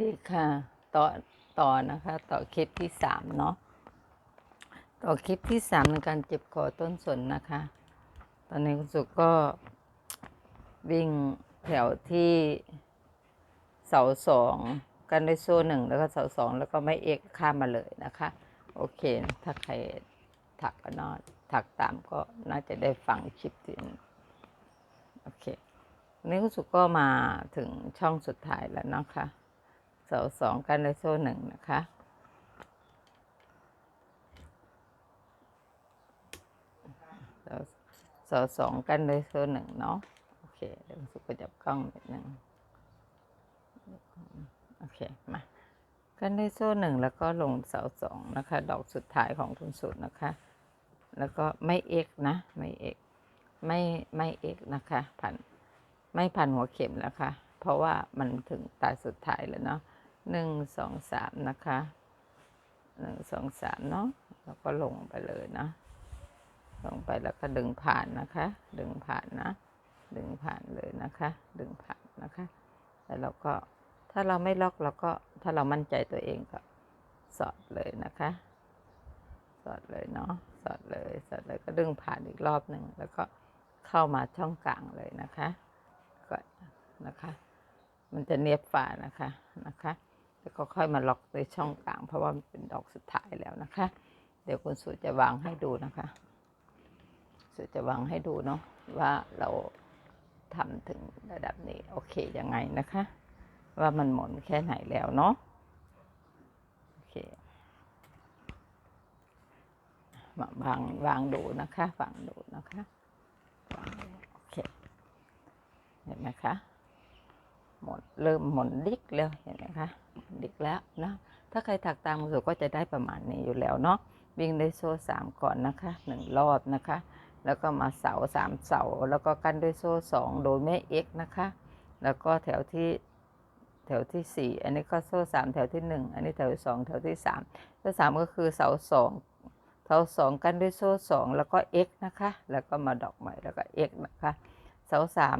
ดีค่ะต่อต่อนะคะ ต่อคลิปที่สามเนาะต่อคลิปที่สามในการเจ็บคอต้นสนนะคะ ตอนนี้คุณสุก็วิ่งแถวที่เสาสองกันด้วยโซ่หนึ่งแล้วก็เสาสองแล้วก็ไม่เอกข้ามมาเลยนะคะ โอเค ถ้าใครถักก็นอนถักตามก็น่าจะได้ฟังคลิปที่โอเควันนี้คุณสุก็มาถึงช่องสุดท้ายแล้วนะคะ เสาสองกันด้วยโซ่หนึ่งนะคะ เสาเสาสองกันด้วยโซ่หนึ่งเนาะโอเคเดี๋ยวสุกจับกล้องนิดหนึ่งโอเคมากันด้วยโซ่หนึ่งแล้วก็ลงเสาสองนะคะ ดอกสุดท้ายของทุนสุดนะคะ แล้วก็ไม่เอกนะ ไม่เอกไม่ไม่เอกนะคะ พันไม่พันหัวเข็มนะคะเพราะว่ามันถึงตาสุดท้ายแล้วเนาะ หนึ่งสองสามนะคะหนึ่งสองสามเนาะแล้วก็ลงไปเลยนะ ลงไปแล้วก็ดึงผ่านนะคะ ดึงผ่านนะ ดึงผ่านเลยนะคะ ดึงผ่านนะคะแล้วเราก็ถ้าเราไม่ล็อกเราก็ถ้าเรามั่นใจตัวเองก็สอดเลยนะคะ สอดเลยเนาะสอดเลยสอดเลยก็ดึงผ่านอีกรอบหนึ่งแล้วก็เข้ามาช่องกลางเลยนะคะก็นะคะ มันจะเนียบฝานะคะนะคะ แล้วก็ค่อยมาล็อกในช่องกลาง เพราะว่ามันเป็นดอกสุดท้ายแล้วนะคะ เดี๋ยวคุณสุจะวางให้ดูนะคะสุจะวางให้ดูเนาะว่าเราทำถึงระดับนี้โอเคยังไงนะคะ ว่ามันหมุนแค่ไหนแล้วเนาะโอเคมาวางวางดูนะคะวางดูนะคะโอเคเห็นไหมคะ หมดเริ่มหมุนดิกแล้วเห็นไหมคะดิกแล้วนะถ้าใครถักตามมือก็จะได้ประมาณนี้อยู่แล้วเนาะวิ่งได้โซ่สามก่อนนะคะหนึ่งรอบนะคะ แล้วก็มาเสาสามเสาแล้วก็กั้นด้วยโซ่สองโดยไม่เอ็กนะคะ แล้วก็แถวที่แถวที่สี่อันนี้ก็โซ่สามแถวที่หนึ่งอันนี้แถวที่สองแถวที่สามแถวสามก็คือเสาสองเสาสองกันด้วยโซ่สองแล้วก็เอ็กนะคะ แล้วก็มาดอกใหม่แล้วก็เอ็กนะคะ เสาสาม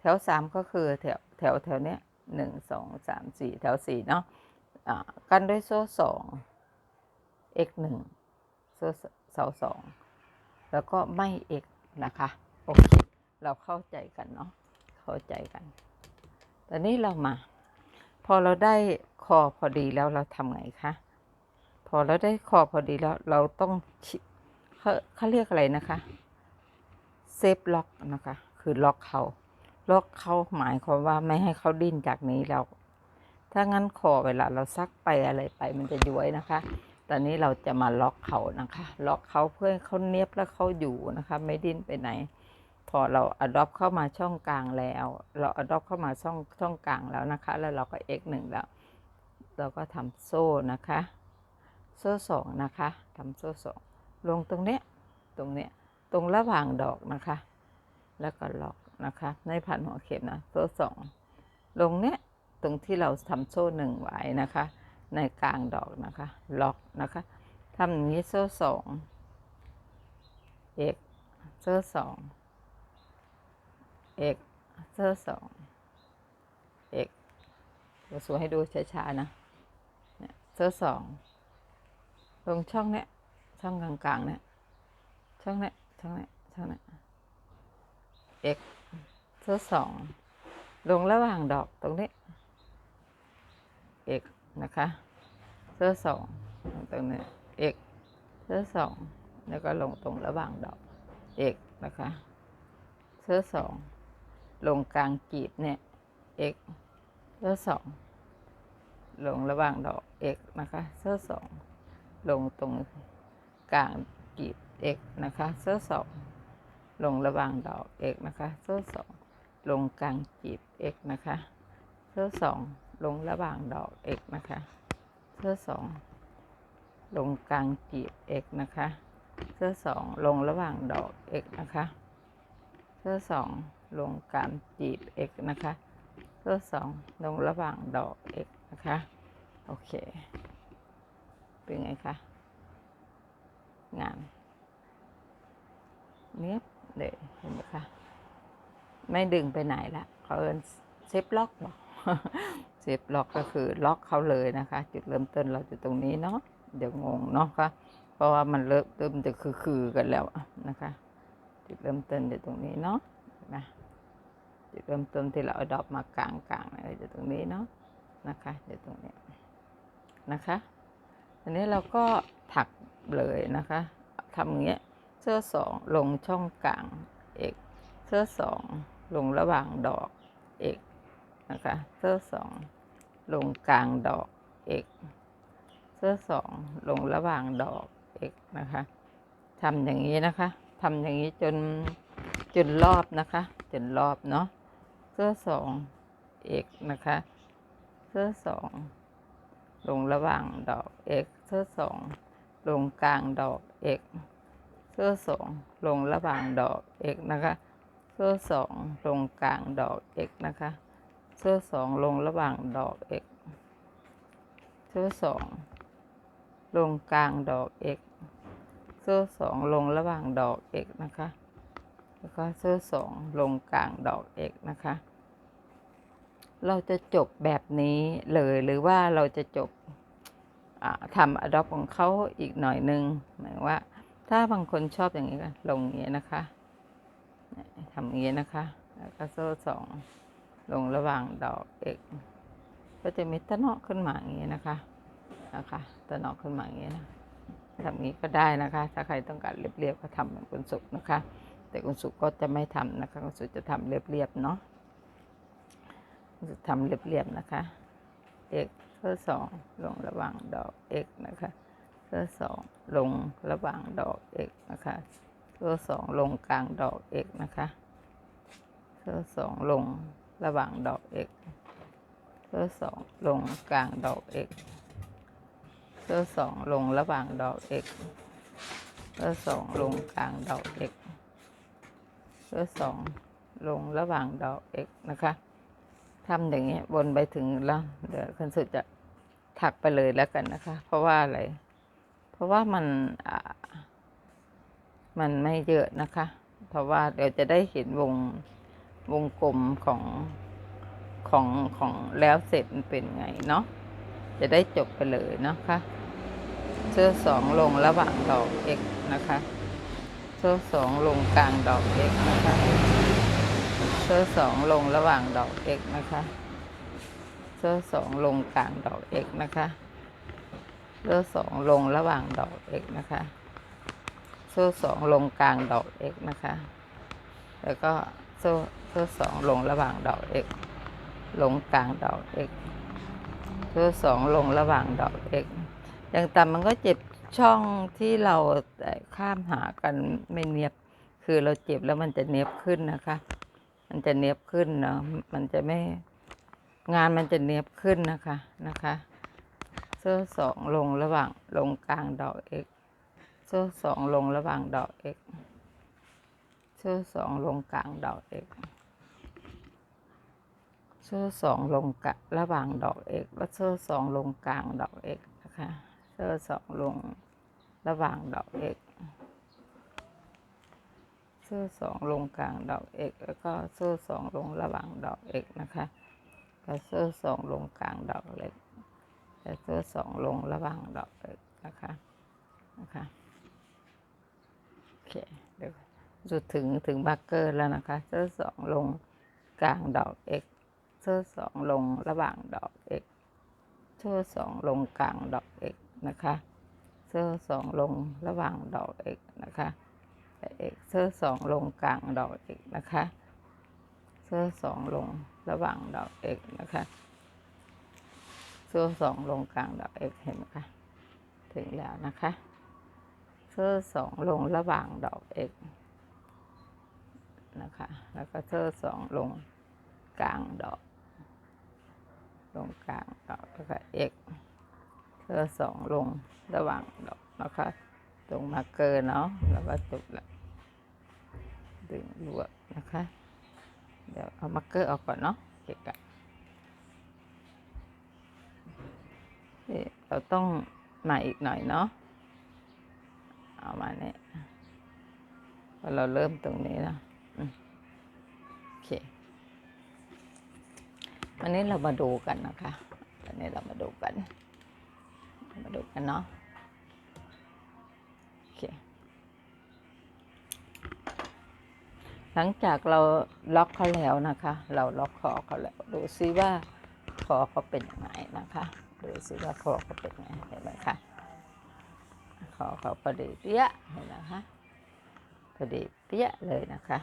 แถวสามก็คือแถวแถวแถวเนี้ยหนึ่งสองสามสี่แถวสี่เนาะอ่ากันด้วยโซ่สองเอ็กหนึ่งโซ่เสาสองแล้วก็ไม่เอ็กนะคะ โอเค เราเข้าใจกันเนาะเข้าใจกันตอนนี้เรามา พอเราได้คอพอดีแล้วเราทำไงคะพอเราได้คอพอดีแล้วเราต้องเขาเขาเรียกอะไรนะคะเซฟล็อกนะคะ คือล็อกเขา ล็อกเขาหมายความว่าไม่ให้เขาดิ้นจากนี้แล้ว ถ้างั้นคอเวลาเราซักไปอะไรไปมันจะย้วยนะคะ ตอนนี้เราจะมาล็อกเขานะคะ ล็อกเขาเพื่อให้เขาเนียบแล้วเขาอยู่นะคะ ไม่ดิ้นไปไหน พอเราอดอปเข้ามาช่องกลางแล้ว เราอดอปเข้ามาช่องช่องกลางแล้วนะคะ แล้วเราก็ x หนึ่งแล้ว เราก็ทำโซ่นะคะ โซ่สองนะคะทำโซ่สองลงตรงเนี้ย ตรงเนี้ย ตรงระหว่างดอกนะคะ แล้วก็ล็อก นะคะ ในพันหัวเข็มนะโซ่สองลงเนี้ยตรงที่เราทำโซ่หนึ่งไว้นะคะ ในกลางดอกนะคะ ล็อกนะคะทำอย่างนี้โซ่สอง x โซ่สอง x โซ่สองเดี๋ยวสวยให้ดูช้าๆนะเนี่ยโซ่สองตรงช่องเนี้ยช่องกลางๆเนี่ยช่องเนี้ยช่องเนี้ยช่องเนี้ย x โซ่สองลงระหว่างดอกตรงนี้ x นะคะโซ่สองลงตรงนี้ x โซ่สองแล้วก็ลงตรงระหว่างดอก x นะคะโซ่สองลงกลางกีบเนี่ย x โซ่สองลงระหว่างดอก x นะคะโซ่สองลงตรงกลางกีบ x นะคะโซ่สองลงระหว่างดอก x นะคะโซ่สอง ลงกลางกีบ x นะคะโซ่สองลงระหว่างดอก x นะคะโซ่สองลงกลางกีบ x นะคะโซ่สองลงระหว่างดอก x นะคะโซ่สองลงกลางจีบ x นะคะโซ่สองลงระหว่างดอก x นะคะโอเค เป็นไงคะงานเนี้ยเลยเห็นไหมคะ ไม่ดึงไปไหนละเขาเอินเซฟล็อกบอกเซฟล็อกก็คือล็อกเขาเลยนะคะ จุดเริ่มต้นเราอยู่ตรงนี้เนาะเดี๋ยวงงเนาะค่ะเพราะว่ามันเริ่มเริ่มจะคือคือๆกันแล้วนะคะ จุดเริ่มต้นอยู่ตรงนี้เนาะเห็นไหมจุดเริ่มต้นที่เราเอาดอกมากลางกลางอะไรอยู่ตรงนี้เนาะนะคะอยู่ตรงนี้นะคะอันนี้เราก็ถักเลยนะคะทำอย่างเงี้ยเสื้อสองลงช่องกลางเอก เสื้อสองลงระหว่างดอกเอกนะคะเสื้อสองลงกลางดอกเอกเสื้อสองลงระหว่างดอกเอกนะคะทำอย่างนี้นะคะทำอย่างนี้จนจนรอบนะคะจนรอบเนาะเสื้อสองเอกนะคะเสื้อสองลงระหว่างดอกเอกเสื้อสองลงกลางดอกเอกเสื้อสองลงระหว่างดอกเอกนะคะ เสื้อสองลงกลางดอกเอกนะคะเสื้อสองลงระหว่างดอกเอกเสื้อสองลงกลางดอกเอกเสื้อสองลงระหว่างดอกเอกนะคะ แล้วก็เสื้อสองลงกลางดอกเอกนะคะ เราจะจบแบบนี้เลยหรือว่าเราจะจบทำอดอปของเขาอีกหน่อยนึงหมายว่า ถ้าบางคนชอบอย่างนี้ก็ลงอย่างนี้นะคะ ทำอย่างนี้นะคะแล้วก็โซ่สองลงระหว่างดอกเอกก็จะมีตะเนาะขึ้นมาอย่างนี้นะคะนะคะตะเนาะขึ้นมาอย่างนี้นะทำงนี้ก็ได้นะคะ ถ้าใครต้องการเรียบๆก็ทำเหมือนคุณสุกนะคะ แต่คุณสุกก็จะไม่ทำนะคะคุณสุกจะทำเรียบๆเนาะคุณสุกทำเรียบๆนะคะเอกเสื้อสองลงระหว่างดอกเอกนะคะเสื้อสองลงระหว่างดอกเอกนะคะ เสื้อสองลงกลางดอกเอกนะคะเสื้อสองลงระหว่างดอกเอกเสื้อสองลงกลางดอกเอกเสื้อสองลงระหว่างดอกเอกเสื้อสองลงกลางดอกเอกเสื้อสองลงระหว่างดอกเอกนะคะทำอย่างเงี้ยวนไปถึงแล้วเดี๋ยวคุณสุดจะถักไปเลยแล้วกันนะคะ เพราะว่าอะไร เพราะว่ามันอ่า มันไม่เยอะนะคะ เพราะว่าเดี๋ยวจะได้เห็นวงวงกลมของของของแล้วเสร็จมันเป็นไงเนาะจะได้จบไปเลยนะคะเสื้อสองลงระหว่างดอกเอกนะคะเสื้อสองลงกลางดอกเอกนะคะเสื้อสองลงระหว่างดอกเอกนะคะเสื้อสองลงกลางดอกเอกนะคะเสื้อสองลงระหว่างดอกเอกนะคะ เสื้อสองลงกลางดอกเอกนะคะ แล้วก็โซ่โซ่สองลงระหว่างดอกเอกลงกลางดอกเอกโซ่สองลงระหว่างดอกเอกอย่างต่ำมันก็เจ็บช่องที่เราข้ามหากันไม่เนียบ คือเราเจ็บแล้วมันจะเนียบขึ้นนะคะ มันจะเนียบขึ้นเนาะ มันจะไม่งานมันจะเนียบขึ้นนะคะนะคะ โซ่สองลงระหว่างลงกลางดอกเอก โซ่สองลงระหว่างดอกเอกเสื้อสองลงกลางดอกเอกเสื้อสองลงกะระหว่างดอกเอกและเสื้อสองลงกลางดอกเอกนะคะเสื้อสองลงระหว่างดอกเอกเสื้อสองลงกลางดอกเอกแล้วก็เสื้อสองลงระหว่างดอกเอกนะคะแล้วเสื้อสองลงกลางดอกเล็กและเสื้อสองลงระหว่างดอกเอกนะคะนะคะ เคเดี๋ยวจุดถึงถึงบักเกอร์แล้วนะคะเสื้อสองลงกลางดอกเอกเสื้อสองลงระหว่างดอกเอกเสื้อสองลงกลางดอกเอกนะคะเสื้อสองลงระหว่างดอกเอกนะคะเอกเสื้อสองลงกลางดอกเอกนะคะเสื้อสองลงระหว่างดอกเอกนะคะเสื้อสองลงกลางดอกเอกเห็นไหมคะถึงแล้วนะคะ เสื้อสองลงระหว่างดอกเอกนะคะ แล้วก็เสื้อสองลงกลางดอก ลงกลางดอกแล้วก็เอกเสื้อสองลงระหว่างดอกนะคะตรงมาเกอร์เนาะแล้วก็จบละดึงลวดนะคะ เดี๋ยวเอามาร์เกอร์ออกก่อนเนาะเกะกะนี่เราต้องมาอีกหน่อยเนาะ เอามาเนี่ยพอเราเริ่มตรงนี้นะโอเคอันนี้เรามาดูกันนะคะอันนี้เรามาดูกัน มาดูกันเนาะโอเคหลังจากเราล็อกเขาแล้วนะคะ เราล็อกคอเขาแล้ว ดูซิว่าคอเขาเป็นยังไงนะคะ ดูซิว่าคอเขาเป็นยังไงเห็นไหมคะ คอเขาพอดีเปี้ยเห็นไหมคะพอดีเปี้ยเลยนะคะ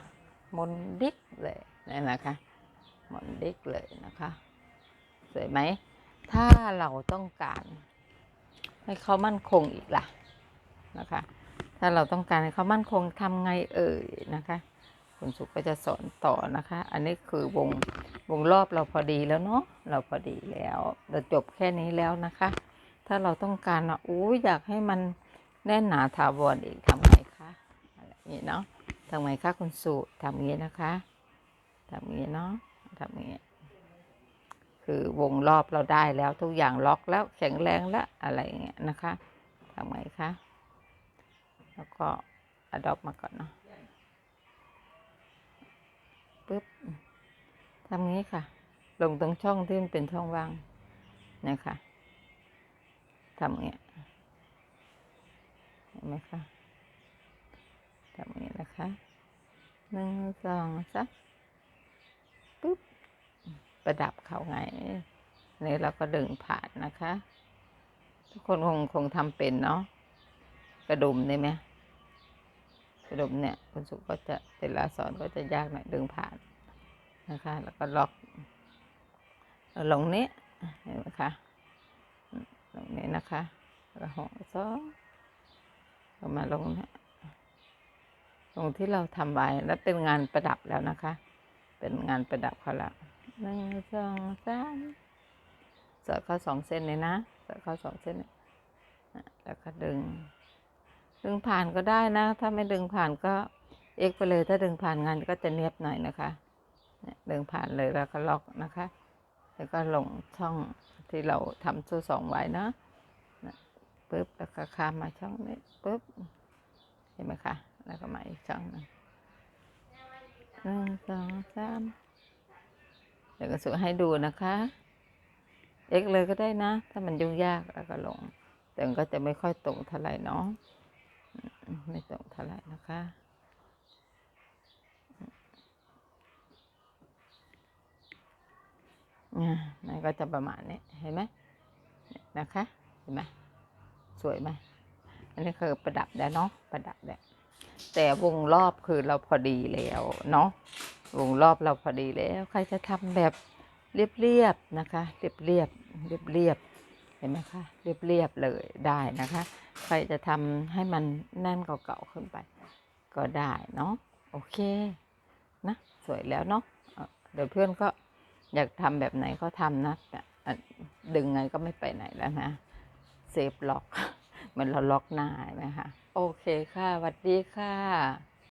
มนดิกเลยนี่นะคะมนดิกเลยนะคะ สวยไหม ถ้าเราต้องการให้เขามั่นคงอีกล่ะนะคะ ถ้าเราต้องการให้เขามั่นคงทำไงเอ่ยนะคะคุณสุขก็จะสอนต่อนะคะ อันนี้คือวงวงรอบเราพอดีแล้วเนาะเราพอดีแล้วเราจบแค่นี้แล้วนะคะ ถ้าเราต้องการอะอู้อยากให้มัน แน่นหนาถาวรอีกทำไงคะอะไรนี้เนาะทำไงคะคุณสุทำงนี้นะคะทำงนี้เนาะทำงนี้คือวงรอบเราได้แล้วทุกอย่างล็อกแล้วแข็งแรงแล้วอะไรเงี้ยนะคะทำไงคะแล้วก็อดอปมาก่อนเนาะปึ๊บทำงี้ค่ะ ลงตรงช่องที่มันเป็นช่องว่างนะคะทำเงี้ย เห็นไหมคะทำงี้นะคะหนึ่งสองสามปึ๊บประดับเขาไงนี่เราก็ดึงผ่านนะคะ ทุกคนคงคงทำเป็นเนาะกระดุมได้ไหมกระดุมเนี่ยคุณสุก็จะเวลาสอนก็จะยากหน่อยดึงผ่านนะคะ แล้วก็ล็อกเอาลงนี้เห็นไหมคะลงนี้นะคะแล้วก็หองสอง ลงมาลงนี้ตรงที่เราทำไว้แล้วเป็นงานประดับแล้วนะคะ เป็นงานประดับเขาละหนึ่งสองสามสอดเข้าสองเส้นเลยนะสอดเข้าสองเส้นแล้วก็ดึง ดึงผ่านก็ได้นะ ถ้าไม่ดึงผ่านก็เอ็กไปเลย ถ้าดึงผ่านงานก็จะเนียบหน่อยนะคะดึงผ่านเลยแล้วก็ล็อกนะคะ แล้วก็ลงช่องที่เราทำโซ่สองไว้นะ ปึ๊บแล้วก็ข้ามมาช่องนี้ปึ๊บเห็นไหมคะ แล้วก็มาอีกช่องหนึ่งหนึ่งสองสามเดี๋ยวก็สุให้ดูนะคะเอ็กเลยก็ได้นะ ถ้ามันยุ่งยากแล้วก็ลง แต่ก็จะไม่ค่อยตรงเท่าไหร่เนาะอืมไม่ตรงเท่าไหร่นะคะอ่านั่นก็จะประมาณนี้เห็นไหมนะคะ เห็นไหม สวยไหมอันนี้คือประดับแล้วเนาะประดับแล้วแต่วงรอบคือเราพอดีแล้วเนาะวงรอบเราพอดีแล้ว ใครจะทำแบบเรียบๆนะคะ เรียบเรียบเรียบเรียบๆเห็นไหมคะเรียบเรียบๆเลยได้นะคะ ใครจะทำให้มันแน่นเก่าๆขึ้นไป ก็ได้เนาะโอเคนะสวยแล้วเนาะเดี๋ยวเพื่อนก็อยากทำแบบไหนก็ทำนะแต่อะดึงไงก็ไม่ไปไหนแล้วนะ เซฟล็อก เหมือนเราล็อกหน้าใช่ไหมคะโอเคค่ะสวัสดีค่ะ